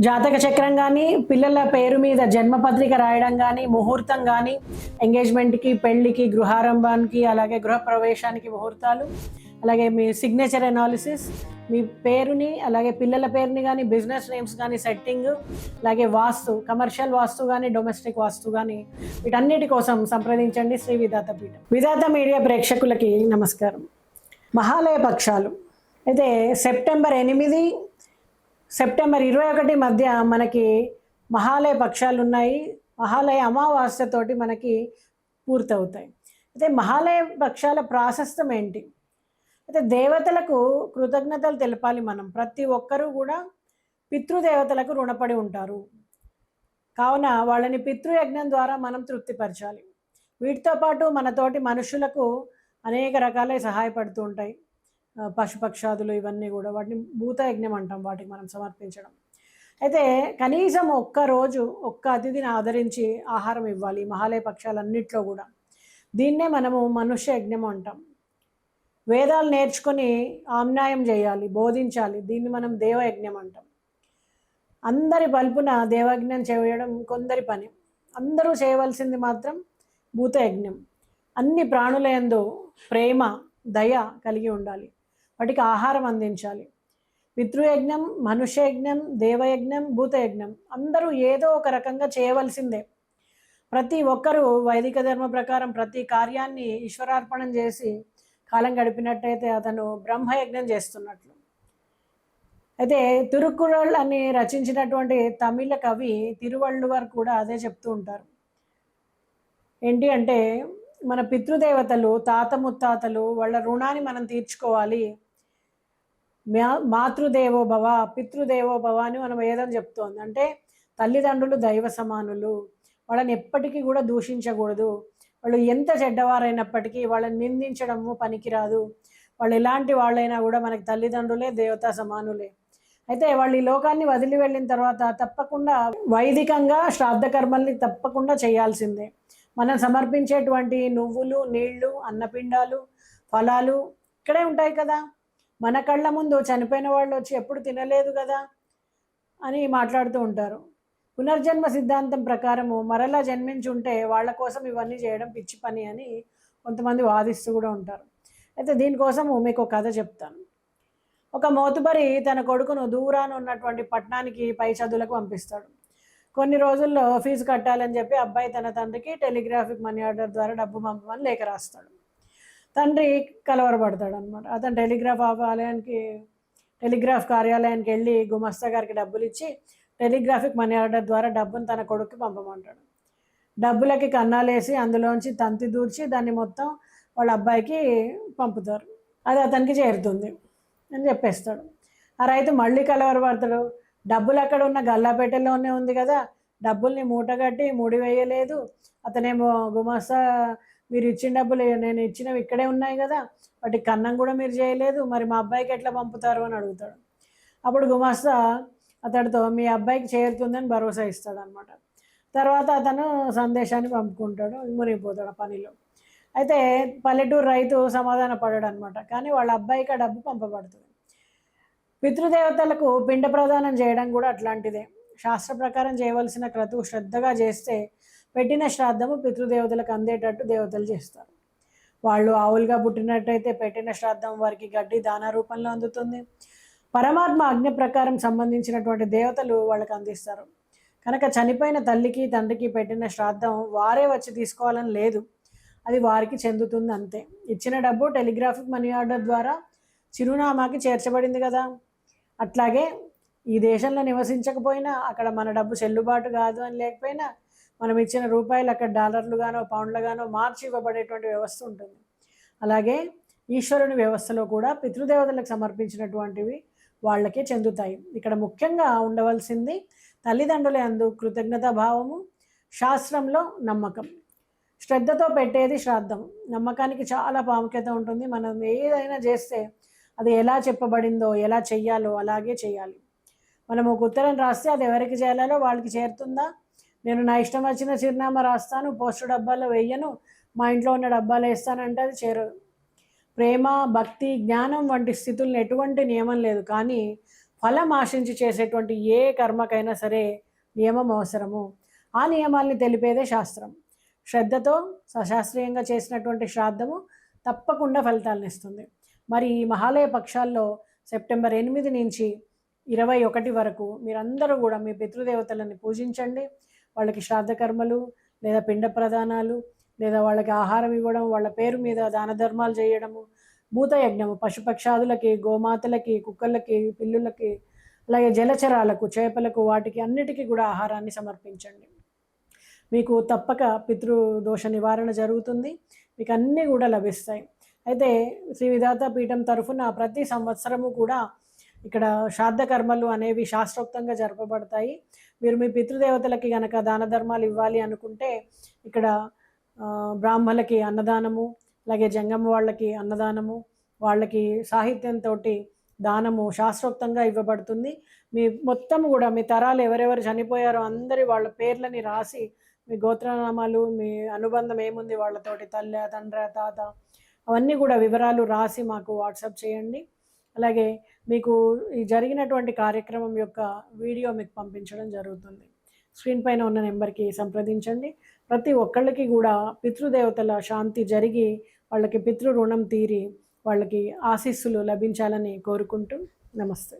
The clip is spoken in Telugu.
జాతక చక్రం కానీ పిల్లల పేరు మీద జన్మపత్రిక రాయడం కానీ ముహూర్తం కానీ ఎంగేజ్మెంట్కి పెళ్ళికి గృహారంభానికి అలాగే గృహప్రవేశానికి ముహూర్తాలు అలాగే మీ సిగ్నేచర్ అనాలిసిస్ మీ పేరుని అలాగే పిల్లల పేరుని కానీ బిజినెస్ నేమ్స్ కానీ సెట్టింగ్ అలాగే వాస్తు కమర్షియల్ వాస్తు కానీ డొమెస్టిక్ వాస్తు కానీ వీటన్నిటి కోసం సంప్రదించండి శ్రీ విధాత పీఠం. విధాత మీడియా ప్రేక్షకులకి నమస్కారం. మహాలయ పక్షాలు అయితే సెప్టెంబర్ ఎనిమిది సెప్టెంబర్ ఇరవై ఒకటి మధ్య మనకి మహాలయ పక్షాలు ఉన్నాయి మహాలయ అమావాస్యతోటి మనకి పూర్తవుతాయి. అయితే మహాలయ పక్షాల ప్రాశస్తం ఏంటి? అయితే దేవతలకు కృతజ్ఞతలు తెలపాలి మనం. ప్రతి ఒక్కరూ కూడా పితృదేవతలకు రుణపడి ఉంటారు. కావున వాళ్ళని పితృయజ్ఞం ద్వారా మనం తృప్తిపరచాలి. వీటితో పాటు మనతోటి మనుషులకు అనేక రకాలే సహాయపడుతూ ఉంటాయి. పశుపక్షాదులు ఇవన్నీ కూడా వాటిని భూత యజ్ఞం అంటాం వాటికి మనం సమర్పించడం. అయితే కనీసం ఒక్క రోజు ఒక్క అతిథిని ఆదరించి ఆహారం ఇవ్వాలి మహాలయ పక్షాలన్నింటిలో కూడా. దీన్నే మనము మనుష్య యజ్ఞం అంటాం. వేదాలు నేర్చుకొని ఆమ్నాయం చేయాలి బోధించాలి దీన్ని మనం దేవయజ్ఞం అంటాం. అందరి పలుపున దేవయజ్ఞం చేయడం కొందరి పని. అందరూ చేయవలసింది మాత్రం భూతయజ్ఞం. అన్ని ప్రాణుల యందు ప్రేమ దయ కలిగి ఉండాలి. వాటికి ఆహారం అందించాలి. పితృయజ్ఞం మనుష్యయజ్ఞం దేవయజ్ఞం భూతయజ్ఞం అందరూ ఏదో ఒక రకంగా చేయవలసిందే. ప్రతి ఒక్కరూ వైదిక ధర్మ ప్రకారం ప్రతి కార్యాన్ని ఈశ్వరార్పణం చేసి కాలం గడిపినట్టయితే అతను బ్రహ్మయజ్ఞం చేస్తున్నట్లు. అయితే తిరుక్కురళ్ళు అని రచించినటువంటి తమిళ కవి తిరువళ్ళువారు కూడా అదే చెప్తూ ఉంటారు. ఏంటి అంటే మన పితృదేవతలు తాత ముత్తాతలు వాళ్ళ రుణాన్ని మనం తీర్చుకోవాలి. మా- మాతృదేవో భవ పితృదేవో భవ అని మనం వేదం చెప్తోంది. అంటే తల్లిదండ్రులు దైవ సమానులు. వాళ్ళని ఎప్పటికీ కూడా దూషించకూడదు. వాళ్ళు ఎంత చెడ్డవారైనప్పటికీ వాళ్ళని నిందించడము పనికిరాదు. వాళ్ళు ఎలాంటి వాళ్ళైనా కూడా మనకి తల్లిదండ్రులే దేవతా సమానులే. అయితే వాళ్ళు ఈ లోకాన్ని వదిలి వెళ్ళిన తర్వాత తప్పకుండా వైదికంగా శ్రాద్ధ కర్మల్ని తప్పకుండా చేయాల్సిందే. మనం సమర్పించేటువంటి నువ్వులు నీళ్ళు అన్నపిండాలు ఫలాలు ఇక్కడే ఉంటాయి కదా. మన కళ్ళ ముందు చనిపోయిన వాళ్ళు వచ్చి ఎప్పుడు తినలేదు కదా అని మాట్లాడుతూ ఉంటారు. పునర్జన్మ సిద్ధాంతం ప్రకారము మరలా జన్మించి ఉంటే వాళ్ళ కోసం ఇవన్నీ చేయడం పిచ్చి పని అని కొంతమంది వాదిస్తూ కూడా ఉంటారు. అయితే దీనికోసము మీకు ఒక కథ చెప్తాను. ఒక మోతుబరి తన కొడుకును దూరాన ఉన్నటువంటి పట్టణానికి పై చదువులకు పంపిస్తాడు. కొన్ని రోజుల్లో ఫీజు కట్టాలని చెప్పి అబ్బాయి తన తండ్రికి టెలిగ్రాఫిక్ మనీ ఆర్డర్ ద్వారా డబ్బు పంపమని లేఖ రాస్తాడు. తండ్రి కలవరపడతాడు అనమాట అతను టెలిగ్రాఫ్ ఆలయానికి టెలిగ్రాఫ్ కార్యాలయానికి వెళ్ళి గుమస్తా గారికి డబ్బులు ఇచ్చి టెలిగ్రాఫిక్ మనీ ఆర్డర్ ద్వారా డబ్బును తన కొడుకు పంపమంటాడు. డబ్బులకి కన్నాలేసి అందులోంచి తంతి దూర్చి దాన్ని మొత్తం వాళ్ళ అబ్బాయికి పంపుతారు. అది అతనికి చేరుతుంది అని చెప్పేస్తాడు. ఆ రైతు మళ్ళీ కలవరపడతాడు. డబ్బులు అక్కడ ఉన్న గల్లాపేటలోనే ఉంది కదా. డబ్బుల్ని మూటగట్టి ముడివేయలేదు. అతనేమో గుమస్తా మీరు ఇచ్చిన డబ్బులు నేను ఇచ్చినవి ఇక్కడే ఉన్నాయి కదా వాటి కన్నం కూడా మీరు చేయలేదు. మరి మా అబ్బాయికి ఎట్లా పంపుతారు అని అడుగుతాడు. అప్పుడు గుమాస్తా అతడితో మీ అబ్బాయికి చేరుతుందని భరోసా ఇస్తాడు అనమాట తర్వాత అతను సందేశాన్ని పంపుకుంటాడు మునిగిపోతాడు పనిలో. అయితే పల్లెటూరు రైతు సమాధాన పడాడు అనమాట కానీ వాళ్ళ అబ్బాయికి ఆ డబ్బు పంపబడుతుంది. పితృదేవతలకు పిండ ప్రదానం చేయడం కూడా అట్లాంటిదే. శాస్త్ర ప్రకారం చేయవలసిన క్రతువు శ్రద్ధగా చేస్తే పెట్టిన శ్రాద్ధము పితృదేవతలకు అందేటట్టు దేవతలు చేస్తారు. వాళ్ళు ఆవులుగా పుట్టినట్టయితే పెట్టిన శ్రాద్ధం వారికి గడ్డి దాన రూపంలో అందుతుంది. పరమాత్మ ఆజ్ఞ ప్రకారం సంబంధించినటువంటి దేవతలు వాళ్ళకి అందిస్తారు. కనుక చనిపోయిన తల్లికి తండ్రికి పెట్టిన శ్రాద్ధం వారే వచ్చి తీసుకోవాలని లేదు. అది వారికి చెందుతుంది అంతే. ఇచ్చిన డబ్బు టెలిగ్రాఫిక్ మనీ ఆర్డర్ ద్వారా చిరునామాకి చేర్చబడింది కదా. అట్లాగే ఈ దేశంలో నివసించకపోయినా అక్కడ మన డబ్బు చెల్లుబాటు కాదు అని లేకపోయినా మనం ఇచ్చిన రూపాయలు అక్కడ డాలర్లుగానో పౌండ్లుగానో మార్చి ఇవ్వబడేటువంటి వ్యవస్థ ఉంటుంది. అలాగే ఈశ్వరుని వ్యవస్థలో కూడా పితృదేవతలకు సమర్పించినటువంటివి వాళ్ళకే చెందుతాయి. ఇక్కడ ముఖ్యంగా ఉండవలసింది తల్లిదండ్రుల అందు కృతజ్ఞతా భావము శాస్త్రంలో నమ్మకం. శ్రద్ధతో పెట్టేది శ్రాద్ధం. నమ్మకానికి చాలా ప్రాముఖ్యత ఉంటుంది. మనం ఏదైనా చేస్తే అది ఎలా చెప్పబడిందో ఎలా చెయ్యాలో అలాగే చేయాలి. మనం ఒక ఉత్తరం రాస్తే అది ఎవరికి చేయాలో వాళ్ళకి చేరుతుందా? నేను నా ఇష్టం వచ్చిన చిరునామా రాస్తాను పోస్టు డబ్బాలో వెయ్యను మా ఇంట్లో ఉన్న డబ్బాలు వేస్తానంటే అది చేరదు ప్రేమ భక్తి జ్ఞానం వంటి స్థితులను ఎటువంటి నియమం లేదు. కానీ ఫలం ఆశించి చేసేటువంటి ఏ కర్మకైనా సరే నియమం అవసరము. ఆ నియమాల్ని తెలిపేదే శాస్త్రం. శ్రద్ధతో సశాస్త్రీయంగా చేసినటువంటి శ్రాద్ధము తప్పకుండా ఫలితాలను ఇస్తుంది. మరి ఈ మహాలయ పక్షాల్లో సెప్టెంబర్ ఎనిమిది నుంచి ఇరవై ఒకటి వరకు మీరందరూ కూడా మీ పితృదేవతలని పూజించండి. వాళ్ళకి శ్రాద్ధ కర్మలు లేదా పిండ ప్రదానాలు లేదా వాళ్ళకి ఆహారం ఇవ్వడం వాళ్ళ పేరు మీద దాన ధర్మాలు చేయడము భూతయజ్ఞము పశుపక్షాదులకి గోమాతలకి కుక్కలకి పిల్లులకి అలాగే జలచరాలకు చేపలకు వాటికి అన్నిటికీ కూడా ఆహారాన్ని సమర్పించండి. మీకు తప్పక పితృదోష నివారణ జరుగుతుంది. మీకు అన్నీ కూడా లభిస్తాయి. అయితే శ్రీ విధాత పీఠం తరఫున ప్రతి సంవత్సరము కూడా ఇక్కడ శ్రాద్ధ కర్మలు అనేవి శాస్త్రోక్తంగా జరపబడతాయి. మీరు మీ పితృదేవతలకి గనక దాన ధర్మాలు ఇవ్వాలి అనుకుంటే ఇక్కడ బ్రాహ్మణులకి బ్రాహ్మలకి అన్నదానము అలాగే జంగమ్మ వాళ్ళకి అన్నదానము వాళ్ళకి సాహిత్యంతో దానము శాస్త్రోక్తంగా ఇవ్వబడుతుంది. మీ మొత్తం కూడా మీ తరాలు ఎవరెవరు చనిపోయారో అందరి వాళ్ళ పేర్లని రాసి మీ గోత్రనామాలు మీ అనుబంధం ఏముంది వాళ్ళతోటి తల్లి తండ్రి తాత అవన్నీ కూడా వివరాలు రాసి మాకు వాట్సాప్ చేయండి. అలాగే మీకు ఈ జరిగినటువంటి కార్యక్రమం యొక్క వీడియో మీకు పంపించడం జరుగుతుంది. స్క్రీన్ పైన ఉన్న నెంబర్కి సంప్రదించండి. ప్రతి ఒక్కళ్ళకి కూడా పితృదేవతల శాంతి జరిగి వాళ్ళకి పితృ రుణం తీరి వాళ్ళకి ఆశీస్సులు లభించాలని కోరుకుంటూ నమస్తే.